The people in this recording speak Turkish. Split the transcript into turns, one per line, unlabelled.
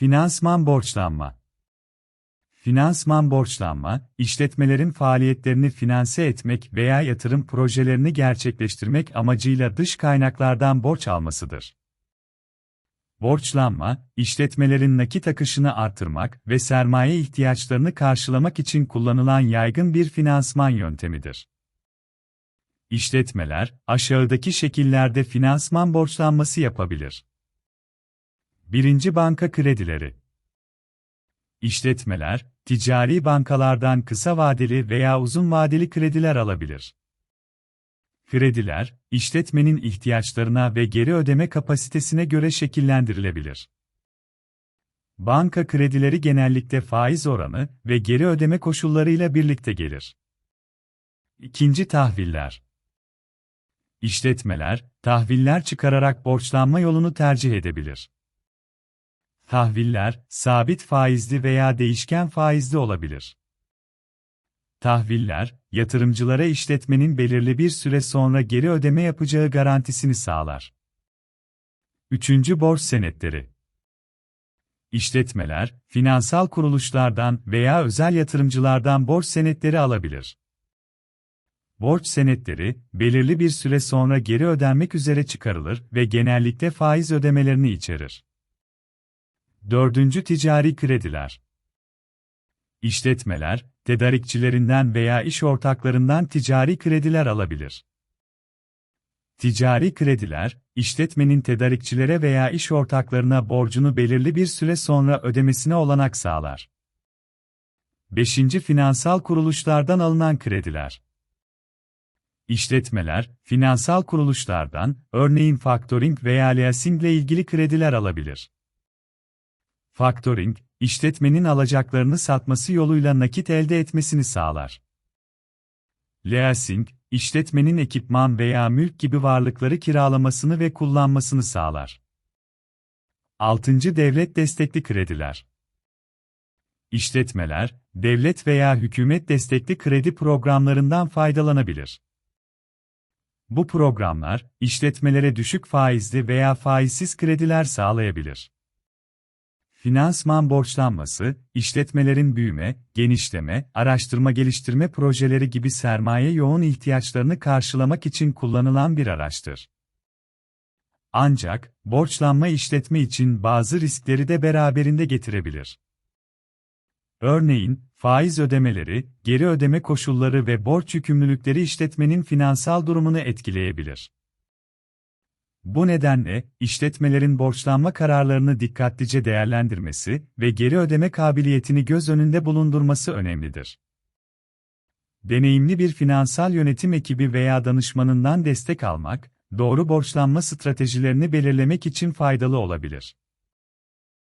Finansman borçlanma Finansman borçlanma, işletmelerin faaliyetlerini finanse etmek veya yatırım projelerini gerçekleştirmek amacıyla dış kaynaklardan borç almasıdır. Borçlanma, işletmelerin nakit akışını artırmak ve sermaye ihtiyaçlarını karşılamak için kullanılan yaygın bir finansman yöntemidir. İşletmeler, aşağıdaki şekillerde finansman borçlanması yapabilir. 1. Banka kredileri İşletmeler, ticari bankalardan kısa vadeli veya uzun vadeli krediler alabilir. Krediler, işletmenin ihtiyaçlarına ve geri ödeme kapasitesine göre şekillendirilebilir. Banka kredileri genellikle faiz oranı ve geri ödeme koşullarıyla birlikte gelir. İkinci tahviller. İşletmeler, tahviller çıkararak borçlanma yolunu tercih edebilir. Tahviller, sabit faizli veya değişken faizli olabilir. Tahviller, yatırımcılara işletmenin belirli bir süre sonra geri ödeme yapacağı garantisini sağlar. Üçüncü borç senetleri. İşletmeler, finansal kuruluşlardan veya özel yatırımcılardan borç senetleri alabilir. Borç senetleri, belirli bir süre sonra geri ödenmek üzere çıkarılır ve genellikle faiz ödemelerini içerir. Dördüncü ticari krediler. İşletmeler, tedarikçilerinden veya iş ortaklarından ticari krediler alabilir. Ticari krediler, işletmenin tedarikçilere veya iş ortaklarına borcunu belirli bir süre sonra ödemesine olanak sağlar. 5. Finansal kuruluşlardan alınan krediler. İşletmeler, finansal kuruluşlardan, örneğin faktoring veya leasing ile ilgili krediler alabilir. Faktoring, işletmenin alacaklarını satması yoluyla nakit elde etmesini sağlar. Leasing, işletmenin ekipman veya mülk gibi varlıkları kiralamasını ve kullanmasını sağlar. 6. Devlet destekli krediler. İşletmeler, devlet veya hükümet destekli kredi programlarından faydalanabilir. Bu programlar, işletmelere düşük faizli veya faizsiz krediler sağlayabilir. Finansman borçlanması, işletmelerin büyüme, genişleme, araştırma geliştirme projeleri gibi sermaye yoğun ihtiyaçlarını karşılamak için kullanılan bir araçtır. Ancak, borçlanma işletme için bazı riskleri de beraberinde getirebilir. Örneğin, faiz ödemeleri, geri ödeme koşulları ve borç yükümlülükleri işletmenin finansal durumunu etkileyebilir. Bu nedenle, işletmelerin borçlanma kararlarını dikkatlice değerlendirmesi ve geri ödeme kabiliyetini göz önünde bulundurması önemlidir. Deneyimli bir finansal yönetim ekibi veya danışmanından destek almak, doğru borçlanma stratejilerini belirlemek için faydalı olabilir.